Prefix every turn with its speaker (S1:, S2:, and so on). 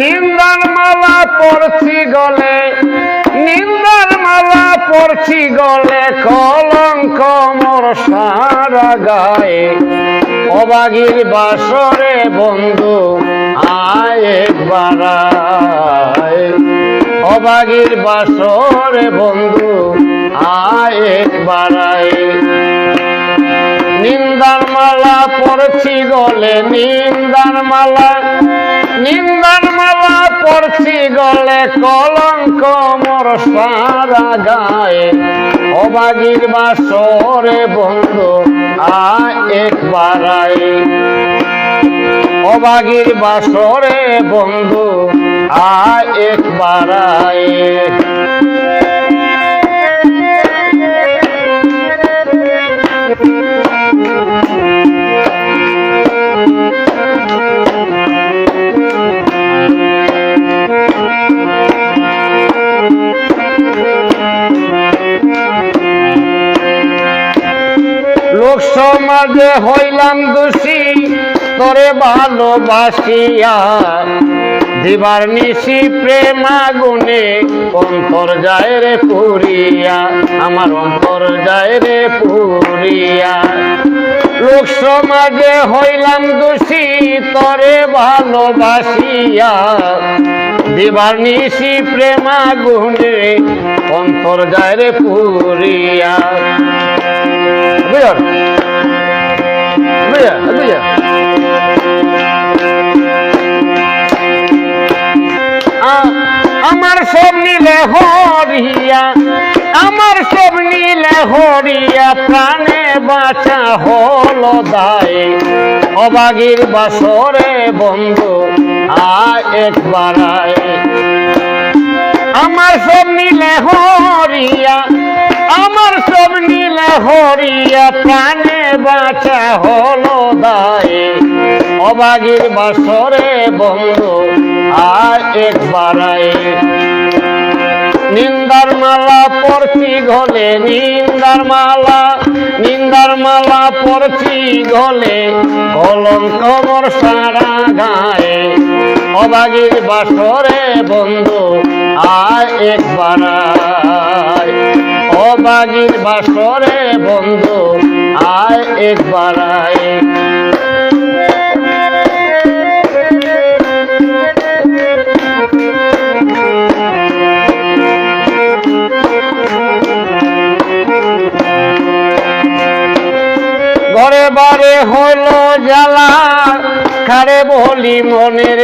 S1: নিন্দার মালা পড়ছি গলে, নিন্দার মালা পড়ছি গলে, কলঙ্ক মোর সারা গায়ে অবাগির বাসরে বন্ধু, আয় একবার। অবাগির বাসরে বন্ধু, আয় একবার। নিন্দার মালা পড়ছি গলে, নিন্দার মালা, নিন্দার পড়ছি গলে কলঙ্ক মোর সারা গায়ে অবাগির বাসরে বন্ধু আ একবার আয়। অবাগির বাসরে বন্ধু, আয় একবার আয়। লোক সমাজে হইলাম দোষী, তোরে ভালোবাসিয়া। দিবার নিশি প্রেম আগুনে অন্তর যায় রে পুরিয়া, আমার অন্তর যায় রে পুরিয়া। লোক সমাজে হইলাম দোষী, তরে ভালোবাসিয়া। দিবার নিশি প্রেম আগুনে অন্তর যায় রে পুরিয়া। বুঝল বুঝা বুঝা আমার সব নীলে হরিয়া, আমার সব নীলে হরিয়া, প্রাণে বাঁচা হলো দায়। অবাগির বাসরে বন্ধু, আয় একবার আমার সব নীলে হরিয়া হরিয়া প্রাণে বাঁচা হলো দায়ে। অবাগির বাসরে বন্ধু আর একবার নিন্দার মালা পড়ছি ঘলে নিন্দার মালা নিন্দার মালা পড়ছি ঘলে কলঙ্ক মোর সারা গায়ে অবাগির বাসরে বন্ধু আয় একবার আয়। অবাগির বাসরে বন্ধু আয় একবার আয়। ঘরে বারে হলো জ্বালা খারে বলি মনের